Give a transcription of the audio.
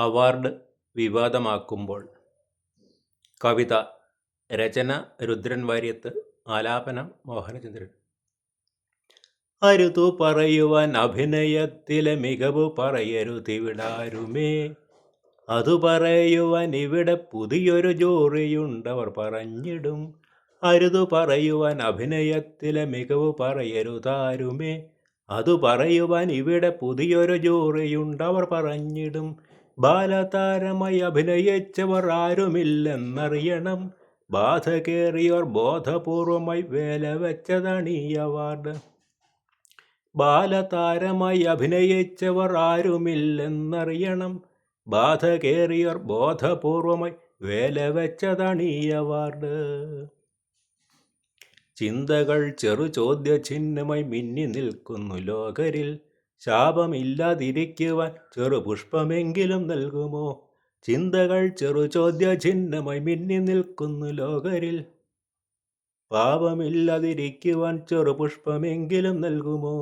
Award വിവാദമാക്കുമ്പോൾ കവിത രചന രുദ്രൻ വാര്യത്ത് ആലാപനം മോഹനചന്ദ്രൻ. അരുതു പറയുവാൻ അഭിനയത്തിലെ മികവ് പറയരുതിവിടാരുമേ അതു പറയുവാൻ ഇവിടെ പുതിയൊരു ജോറിയുണ്ടവർ പറഞ്ഞിടും. അരുതു പറയുവാൻ അഭിനയത്തിലെ മികവ് പറയരുതാരുമേ. അതു പറയുവാൻ ഇവിടെ പുതിയൊരു ജോറിയുണ്ടവർ പറഞ്ഞിടും. ബാലതാരമായി അഭിനയിച്ചവർ ആരുമില്ലെന്നറിയണം. ബാധ കയറിയവർ ബോധപൂർവമായി വേല വെച്ചതാണ് ഈ അവാർഡ്. ബാലതാരമായി അഭിനയിച്ചവർ ആരുമില്ലെന്നറിയണം. ബാധ കയറിയവർ ബോധപൂർവമായി വേല വെച്ചതാണ് ഈ അവാർഡ്. ചിന്തകൾ ചെറു ചോദ്യചിഹ്നമായി മിന്നി നിൽക്കുന്നു ലോകരിൽ. ശാപമില്ലാതിരിക്കുവാൻ ചെറു പുഷ്പമെങ്കിലും നൽകുമോ? ചിന്തകൾ ചെറു ചോദ്യ ചിഹ്നമായി മിന്നി നിൽക്കുന്നു ലോകരിൽ. പാപമില്ലാതിരിക്കുവാൻ ചെറു പുഷ്പമെങ്കിലും നൽകുമോ?